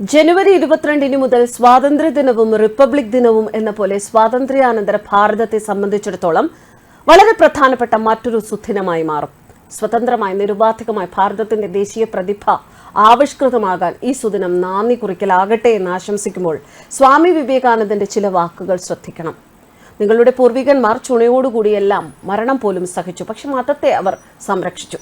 ജനുവരി ഇരുപത്തിരണ്ടിന് മുതൽ സ്വാതന്ത്ര്യ ദിനവും റിപ്പബ്ലിക് ദിനവും എന്ന പോലെ സ്വാതന്ത്ര്യാനന്തര ഭാരതത്തെ സംബന്ധിച്ചിടത്തോളം വളരെ പ്രധാനപ്പെട്ട മറ്റൊരു സുദിനമായി മാറും. സ്വതന്ത്രമായി നിരുപാധികമായി ഭാരതത്തിന്റെ ദേശീയ പ്രതിഭ ആവിഷ്കൃതമാകാൻ ഈ സുദിനം നാന്ദി കുറിക്കലാകട്ടെ എന്ന് ആശംസിക്കുമ്പോൾ സ്വാമി വിവേകാനന്ദന്റെ ചില വാക്കുകൾ ശ്രദ്ധിക്കണം. നിങ്ങളുടെ പൂർവികന്മാർ ചുണയോടുകൂടിയെല്ലാം മരണം പോലും സഹിച്ചു. പക്ഷെ മതത്തെ അവർ സംരക്ഷിച്ചു.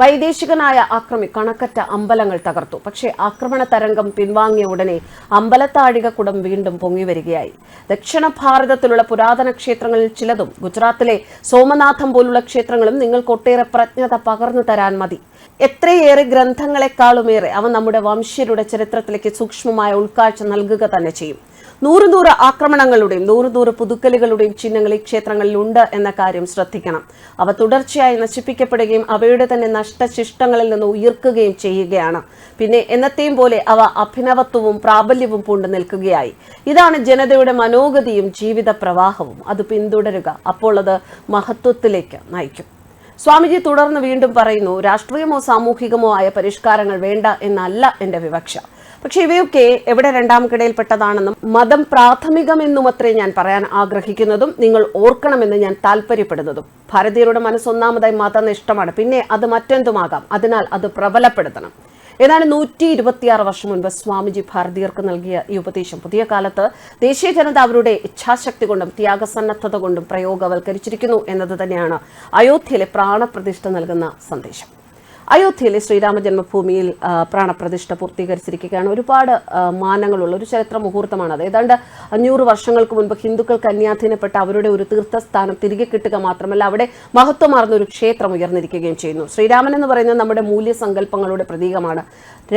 വൈദേശികനായ ആക്രമി കണക്കറ്റ അമ്പലങ്ങൾ തകർത്തു. പക്ഷേ ആക്രമണ തരംഗം പിൻവാങ്ങിയ ഉടനെ അമ്പലത്താഴിക കുടം വീണ്ടും പൊങ്ങിവരികയായി ദക്ഷിണ ഭാരതത്തിലുള്ള പുരാതന ക്ഷേത്രങ്ങളിൽ ചിലതും ഗുജറാത്തിലെ സോമനാഥം പോലുള്ള ക്ഷേത്രങ്ങളും നിങ്ങൾക്ക് ഒട്ടേറെ പ്രജ്ഞത പകർന്നു തരാൻ മതി. എത്രയേറെ ഗ്രന്ഥങ്ങളെക്കാളുമേറെ അവ നമ്മുടെ വംശ്യരുടെ ചരിത്രത്തിലേക്ക് സൂക്ഷ്മമായ ഉൾക്കാഴ്ച നൽകുക തന്നെ ചെയ്യും. നൂറ് നൂറ് ആക്രമണങ്ങളുടെയും നൂറ് നൂറ് പുതുക്കലുകളുടെയും ചിഹ്നങ്ങൾ ഈ ക്ഷേത്രങ്ങളിൽ ഉണ്ട് എന്ന കാര്യം ശ്രദ്ധിക്കണം. അവ തുടർച്ചയായി നശിപ്പിക്കപ്പെടുകയും അവയുടെ തന്നെ നഷ്ടശിഷ്ടങ്ങളിൽ നിന്ന് ഉയർക്കുകയും ചെയ്യുകയാണ്. പിന്നെ എന്നത്തെയും പോലെ അവ അഭിനവത്വവും പ്രാബല്യവും പൂണ്ടു നിൽക്കുകയായി. ഇതാണ് ജനതയുടെ മനോഗതിയും ജീവിത പ്രവാഹവും. അത് പിന്തുടരുക. അപ്പോൾ അത് മഹത്വത്തിലേക്ക് നയിക്കും. സ്വാമിജി തുടർന്ന് വീണ്ടും പറയുന്നു രാഷ്ട്രീയമോ സാമൂഹികമോ ആയ പരിഷ്കാരങ്ങൾ വേണ്ട എന്നല്ല എന്റെ വിവക്ഷ. പക്ഷെ ഇവയൊക്കെ എവിടെ രണ്ടാമക്കിടയിൽപ്പെട്ടതാണെന്നും മതം പ്രാഥമികമെന്നും അത്രേ ഞാൻ പറയാൻ ആഗ്രഹിക്കുന്നതും നിങ്ങൾ ഓർക്കണമെന്ന് ഞാൻ താല്പര്യപ്പെടുന്നതും ഭാരതീയരുടെ മനസ്സൊന്നാമതായി മതനിഷ്ഠമാണ്. പിന്നെ അത് മറ്റെന്തുമാകാം? അതിനാൽ അത് പ്രബലപ്പെടുത്തണം. ഏതാണ്ട് നൂറ്റി ഇരുപത്തിയാറ് വർഷം മുൻപ് സ്വാമിജി ഭാരതീയർക്ക് നൽകിയ ഈ ഉപദേശം. പുതിയ കാലത്ത് ദേശീയ ജനത അവരുടെ ഇച്ഛാശക്തി കൊണ്ടും ത്യാഗസന്നദ്ധത കൊണ്ടും പ്രയോഗവൽക്കരിച്ചിരിക്കുന്നു എന്നത് തന്നെയാണ് അയോധ്യയിലെ പ്രാണപ്രതിഷ്ഠ നൽകുന്ന സന്ദേശം. അയോധ്യയിലെ ശ്രീരാമ ജന്മഭൂമിയിൽ പ്രാണപ്രതിഷ്ഠ പൂർത്തീകരിച്ചിരിക്കുകയാണ്. ഒരുപാട് മാനങ്ങളുള്ള ഒരു ചരിത്ര മുഹൂർത്തമാണ് അത്. ഏതാണ്ട് അഞ്ഞൂറ് വർഷങ്ങൾക്ക് മുൻപ് ഹിന്ദുക്കൾ അന്യാധീനപ്പെട്ട അവരുടെ ഒരു തീർത്ഥസ്ഥാനം തിരികെ കിട്ടുക മാത്രമല്ല അവിടെ മഹത്വമാർന്ന ഒരു ക്ഷേത്രം ഉയർന്നിരിക്കുകയും ചെയ്യുന്നു. ശ്രീരാമൻ എന്ന് പറയുന്നത് നമ്മുടെ മൂല്യസങ്കല്പങ്ങളുടെ പ്രതീകമാണ്.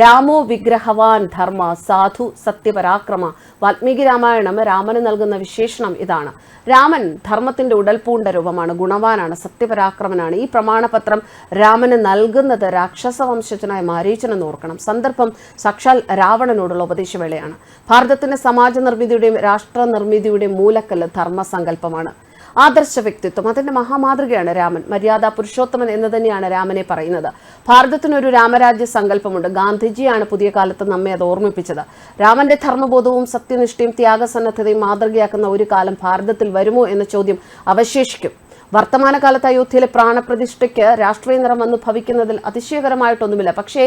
രാമോ വിഗ്രഹവാൻ ധർമ്മ സാധു സത്യപരാക്രമ വാൽമീകി രാമായണം രാമന് നൽകുന്ന വിശേഷണം ഇതാണ്. രാമൻ ധർമ്മത്തിന്റെ ഉടൽപൂണ്ട രൂപമാണ് ഗുണവാനാണ് സത്യപരാക്രമനാണ്. ഈ പ്രമാണപത്രം രാമന് നൽകുന്നത് രാക്ഷസ വംശജനായ മാരീച്ചനെന്ന് ഓർക്കണം. സന്ദർഭം സാക്ഷാൽ രാവണനോടുള്ള ഉപദേശവേളയാണ്. ഭാരതത്തിന്റെ സമാജ നിർമ്മിതിയുടെയും രാഷ്ട്ര നിർമ്മിതിയുടെയും മൂലക്കല്ല് ധർമ്മസങ്കല്പമാണ്. ആദർശ വ്യക്തിത്വം അതിന്റെ മഹാമാതൃകയാണ് രാമൻ. മര്യാദ പുരുഷോത്തമൻ എന്ന് തന്നെയാണ് രാമനെ പറയുന്നത്. ഭാരതത്തിനൊരു രാമരാജ്യ സങ്കല്പമുണ്ട്. ഗാന്ധിജിയാണ് പുതിയ കാലത്ത് നമ്മെ അത് ഓർമ്മിപ്പിച്ചത്. രാമന്റെ ധർമ്മബോധവും സത്യനിഷ്ഠയും ത്യാഗസന്നദ്ധതയും മാതൃകയാക്കുന്ന ഒരു കാലം ഭാരതത്തിൽ വരുമോ എന്ന ചോദ്യം അവശേഷിക്കും. വർത്തമാനകാലത്ത് അയോധ്യയിലെ പ്രാണപ്രതിഷ്ഠയ്ക്ക് രാഷ്ട്രീയ നിറം വന്ന് ഭവിക്കുന്നതിൽ അതിശയകരമായിട്ടൊന്നുമില്ല. പക്ഷേ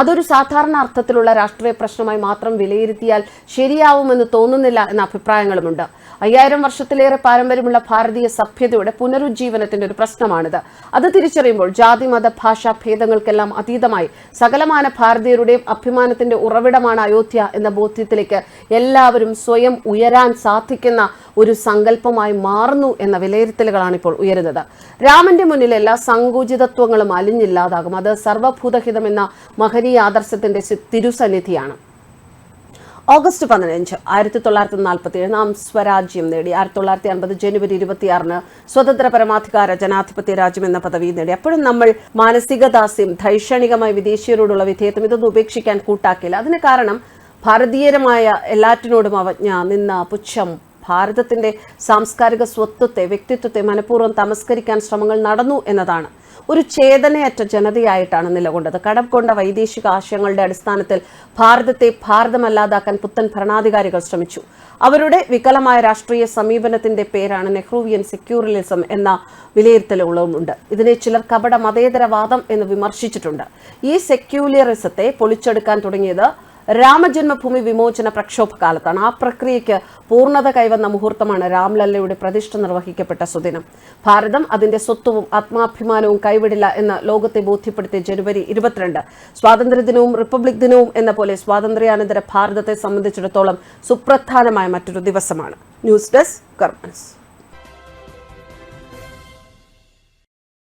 അതൊരു സാധാരണ അർത്ഥത്തിലുള്ള രാഷ്ട്രീയ പ്രശ്നമായി മാത്രം വിലയിരുത്തിയാൽ ശരിയാവുമെന്ന് തോന്നുന്നില്ല എന്ന അഭിപ്രായങ്ങളുമുണ്ട്. അയ്യായിരം വർഷത്തിലേറെ പാരമ്പര്യമുള്ള ഭാരതീയ സഭ്യതയുടെ പുനരുജ്ജീവനത്തിന്റെ ഒരു പ്രശ്നമാണിത്. അത് തിരിച്ചറിയുമ്പോൾ ജാതി മത ഭാഷാ ഭേദങ്ങൾക്കെല്ലാം അതീതമായി സകലമാന ഭാരതീയരുടെയും അഭിമാനത്തിന്റെ ഉറവിടമാണ് അയോധ്യ എന്ന ബോധ്യത്തിലേക്ക് എല്ലാവരും സ്വയം ഉയരാൻ സാധിക്കുന്ന ഒരു സങ്കല്പമായി മാറുന്നു എന്ന വിലയിരുത്തലുകളാണ് ഇപ്പോൾ ഉയരുന്നത്. രാമന്റെ മുന്നിൽ എല്ലാ സങ്കുചിതത്വങ്ങളും അലിഞ്ഞില്ലാതാകും. അത് സർവഭൂതഹിതം എന്ന മഹനീയ ആദർശത്തിന്റെ തിരുസന്നിധിയാണ്. ഓഗസ്റ്റ് പതിനഞ്ച് ആയിരത്തി തൊള്ളായിരത്തി നാൽപ്പത്തി ഏഴ് നാം സ്വരാജ്യം നേടി. ആയിരത്തി തൊള്ളായിരത്തി അൻപത് ജനുവരി ഇരുപത്തിയാറിന് സ്വതന്ത്ര പരമാധികാര ജനാധിപത്യ രാജ്യം എന്ന പദവി നേടി. അപ്പോഴും നമ്മൾ മാനസിക ദാസ്യം ധൈഷണികമായ വിദേശീയരോടുള്ള വിധേയത്വം ഇതൊന്നും ഉപേക്ഷിക്കാൻ കൂട്ടാക്കില്ല അതിന് കാരണം ഭാരതീയരമായ എല്ലാറ്റിനോടും അവജ്ഞ നിന്ന പുച്ഛം ഭാരതത്തിന്റെ സാംസ്കാരിക സ്വത്വത്തെ വ്യക്തിത്വത്തെ മനഃപൂർവം തമസ്കരിക്കാൻ ശ്രമങ്ങൾ നടന്നു എന്നതാണ്. ഒരു ചേതനയറ്റ ജനതയായിട്ടാണ് നിലകൊണ്ടത്. കടം കൊണ്ട വൈദേശിക ആശയങ്ങളുടെ അടിസ്ഥാനത്തിൽ ഭാരതത്തെ ഭാരതമല്ലാതാക്കാൻ പുത്തൻ ഭരണാധികാരികൾ ശ്രമിച്ചു. അവരുടെ വികലമായ രാഷ്ട്രീയ സമീപനത്തിന്റെ പേരാണ് നെഹ്റുവിയൻ സെക്യൂറലിസം എന്ന വിലയിരുത്തലുകളുമുണ്ട്. ഇതിനെ ചിലർ കപട മതേതരവാദം എന്ന് വിമർശിച്ചിട്ടുണ്ട്. ഈ സെക്യൂലിയറിസത്തെ പൊളിച്ചെടുക്കാൻ തുടങ്ങിയത് രാമജന്മഭൂമി വിമോചന പ്രക്ഷോഭ കാലത്താണ് ആ പ്രക്രിയയ്ക്ക് പൂർണത കൈവന്ന മുഹൂർത്തമാണ് രാംലല്ലയുടെ പ്രതിഷ്ഠ നിർവഹിക്കപ്പെട്ട സുദിനം. ഭാരതം അതിന്റെ സ്വത്വവും ആത്മാഭിമാനവും കൈവിടില്ല എന്ന് ലോകത്തെ ബോധ്യപ്പെടുത്തിയ ജനുവരി ഇരുപത്തിരണ്ട് സ്വാതന്ത്ര്യദിനവും റിപ്പബ്ലിക് ദിനവും എന്ന പോലെ സ്വാതന്ത്ര്യാനന്തര ഭാരതത്തെ സംബന്ധിച്ചിടത്തോളം സുപ്രധാനമായ മറ്റൊരു ദിവസമാണ്. News desk കർമ്മൻസ്